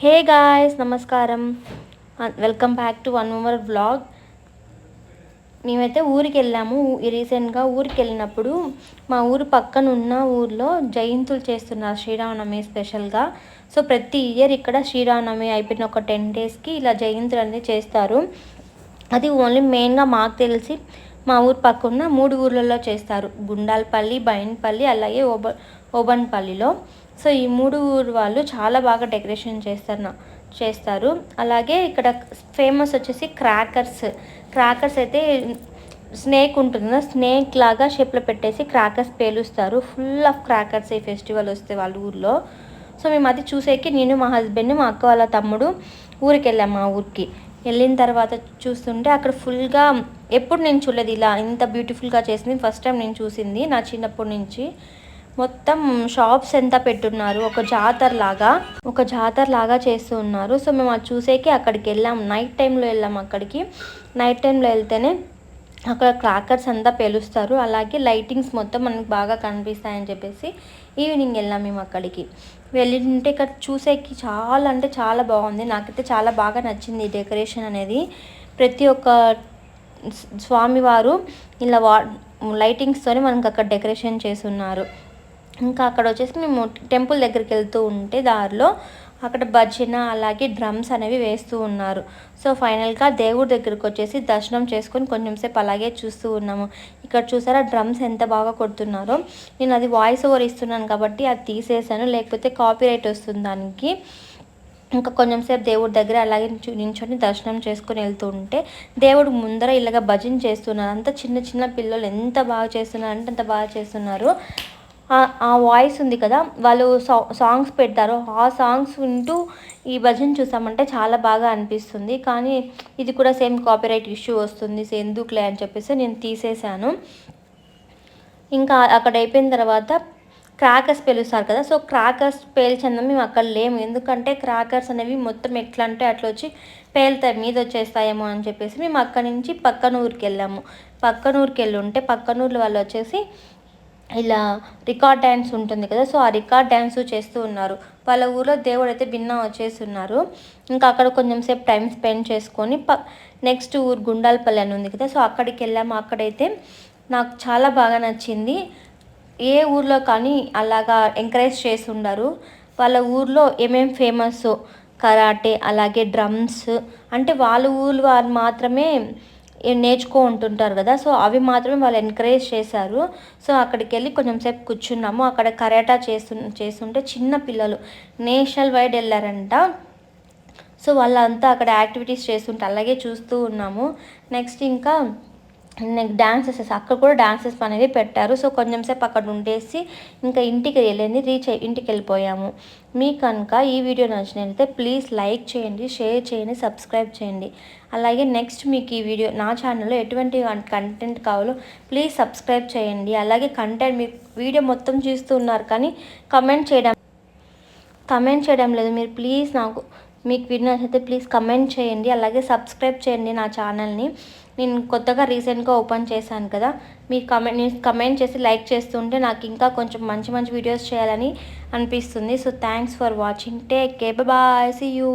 హే guys నమస్కారం. Welcome back to one more vlog. మేమైతే ఊరికి వెళ్ళాము రీసెంట్గా ఊరికి వెళ్ళినప్పుడు మా ఊరు పక్కన ఉన్న ఊర్లో జయంతులు చేస్తున్నారు శ్రీరామనవమి స్పెషల్గా. సో ప్రతి ఇయర్ ఇక్కడ శ్రీరామనవమి అయిపోయిన ఒక టెన్ డేస్కి ఇలా జయంతులు అనేది చేస్తారు. అది ఓన్లీ మెయిన్గా మాకు తెలిసి మా ఊరు పక్కన మూడు ఊర్లలో చేస్తారు. గుండాలపల్లి బైన్పల్లి అలాగే ఓబ ఓబన్పల్లిలో. సో ఈ మూడు ఊరు వాళ్ళు చాలా బాగా డెకరేషన్ చేస్తారు చేస్తారు. అలాగే ఇక్కడ ఫేమస్ వచ్చేసి క్రాకర్స్. క్రాకర్స్ అయితే స్నేక్ ఉంటుంది కదా స్నేక్ లాగా షేప్లో పెట్టేసి క్రాకర్స్ పేలుస్తారు. ఫుల్ ఆఫ్ క్రాకర్స్ ఈ ఫెస్టివల్ వస్తే వాళ్ళ ఊర్లో. సో మేము అది చూసేకి నేను మా హస్బెండ్ మా అక్క వాళ్ళ తమ్ముడు ఊరికి వెళ్ళాము మా ఊరికి. వెళ్ళిన తర్వాత చూస్తుంటే అక్కడ ఫుల్గా ఎప్పుడు నేను చూడలేదు ఇలా ఇంత బ్యూటిఫుల్గా చేసింది. ఫస్ట్ టైం నేను చూసింది నా చిన్నప్పటి నుంచి. మొత్తం షాప్స్ ఎంత పెట్టున్నారు? ఒక జాతర లాగా ఒక జాతర లాగా చేస్తూ ఉన్నారు. సో మేము అది చూసేకి అక్కడికి వెళ్ళాం. నైట్ టైంలో వెళ్ళాం అక్కడికి. నైట్ టైంలో వెళ్తేనే అక్కడ క్రాకర్స్ అంతా పేలుస్తారు. అలాగే లైటింగ్స్ మొత్తం మనకు బాగా కనిపిస్తాయని చెప్పేసి ఈవినింగ్ వెళ్ళాం మేము అక్కడికి. వెళ్ళింటే ఇక్కడ చూసేకి చాలా అంటే చాలా బాగుంది. నాకైతే చాలా బాగా నచ్చింది ఈ డెకరేషన్ అనేది. ప్రతి ఒక్క స్వామివారు ఇలా వా లైటింగ్స్తోనే మనకు అక్కడ డెకరేషన్ చేసి ఉన్నారు. ఇంకా అక్కడ వచ్చేసి మేము టెంపుల్ దగ్గరికి వెళ్తూ ఉంటే దారిలో అక్కడ భజన అలాగే డ్రమ్స్ అనేవి వేస్తూ ఉన్నారు. సో ఫైనల్గా దేవుడి దగ్గరికి వచ్చేసి దర్శనం చేసుకొని కొంచెం సేపు అలాగే చూస్తూ ఉన్నాము. ఇక్కడ చూసారా డ్రమ్స్ ఎంత బాగా కొడుతున్నారో. నేను అది వాయిస్ ఓవర్ ఇస్తున్నాను కాబట్టి అది తీసేసాను. లేకపోతే కాపీ రైట్ వస్తుంది దానికి. ఇంకా కొంచెం సేపు దేవుడి దగ్గర అలాగే నించొని దర్శనం చేసుకుని వెళ్తూ ఉంటే దేవుడు ముందర ఇలాగ భజన చేస్తున్నారు. అంత చిన్న చిన్న పిల్లలు ఎంత బాగా చేస్తున్నారు అంటే అంత బాగా చేస్తున్నారు. ఆ వాయిస్ ఉంది కదా వాళ్ళు సా సాంగ్స్ పెడతారు. ఆ సాంగ్స్ వింటూ ఈ భజన చూసామంటే చాలా బాగా అనిపిస్తుంది. కానీ ఇది కూడా సేమ్ కాపీరైట్ ఇష్యూ వస్తుంది. ఎందుకులే అని చెప్పేసి నేను తీసేశాను. ఇంకా అక్కడ అయిపోయిన తర్వాత క్రాకర్స్ పేలుస్తారు కదా సో క్రాకర్స్ పేల్చందా మేము అక్కడ లేము. ఎందుకంటే క్రాకర్స్ అనేవి మొత్తం ఎట్లా అంటే అట్లా వచ్చి పేలుతాయి మీద వచ్చేస్తాయేమో అని చెప్పేసి మేము అక్కడి నుంచి పక్కన ఊరికి వెళ్ళాము. పక్కన ఊరికి వెళ్ళి ఉంటే పక్కన ఊర్లో వాళ్ళు వచ్చేసి ఇలా రికార్డ్ డ్యాన్స్ ఉంటుంది కదా సో ఆ రికార్డ్ డ్యాన్స్ చేస్తూ ఉన్నారు. వాళ్ళ ఊర్లో దేవుడు అయితే భిన్న వచ్చేస్తున్నారు ఇంకా అక్కడ కొంచెం సేపు టైం స్పెండ్ చేసుకొని ప నెక్స్ట్ ఊరు గుండాలపల్లి అని ఉంది కదా సో అక్కడికి వెళ్ళాము. అక్కడైతే నాకు చాలా బాగా నచ్చింది. ఏ ఊర్లో కానీ అలాగా ఎంకరేజ్ చేసి ఉండరు. వాళ్ళ ఊర్లో ఏమేమి ఫేమస్ కరాటే అలాగే డ్రమ్స్ అంటే వాళ్ళ ఊరు వారు మాత్రమే నేర్చుకో ఉంటుంటారు కదా సో అవి మాత్రమే వాళ్ళు ఎంకరేజ్ చేశారు. సో అక్కడికి వెళ్ళి కొంచెం సేపు కూర్చున్నాము. అక్కడ కరాటా చేస్తు చేస్తుంటే చిన్న పిల్లలు నేషనల్ వైడ్ వెళ్ళారంట. సో వాళ్ళంతా అక్కడ యాక్టివిటీస్ చేస్తుంటే అలాగే చూస్తూ ఉన్నాము. నెక్స్ట్ ఇంకా నెక్స్ట్ డాన్సెస్ అక్కడ కూడా డాన్సెస్ అనేవి పెట్టారు. సో కొంచెం సేపు అక్కడ ఉండేసి ఇంకా ఇంటికి వెళ్ళింది రీచ్ ఇంటికి వెళ్ళిపోయాము. మీ కనుక ఈ వీడియో నచ్చినట్లయితే ప్లీజ్ లైక్ చేయండి షేర్ చేయండి సబ్స్క్రైబ్ చేయండి. అలాగే నెక్స్ట్ మీకు ఈ వీడియో నా ఛానల్లో ఎటువంటి కంటెంట్ కావాలో ప్లీజ్ సబ్స్క్రైబ్ చేయండి. అలాగే కంటెంట్ మీకు వీడియో మొత్తం చూస్తున్నారు కానీ కమెంట్ చేయడం కమెంట్ చేయడం లేదు. మీరు ప్లీజ్ నాకు మీకు వీడియో నచ్చితే ప్లీజ్ కమెంట్ చేయండి. అలాగే సబ్స్క్రైబ్ చేయండి నా ఛానల్ని నేను కొత్తగా రీసెంట్గా ఓపెన్ చేశాను కదా. మీరు కమెంట్ నేను కమెంట్ చేసి లైక్ చేస్తుంటే నాకు ఇంకా కొంచెం మంచి మంచి వీడియోస్ చేయాలని అనిపిస్తుంది. So thanks for watching. Take care bye see you.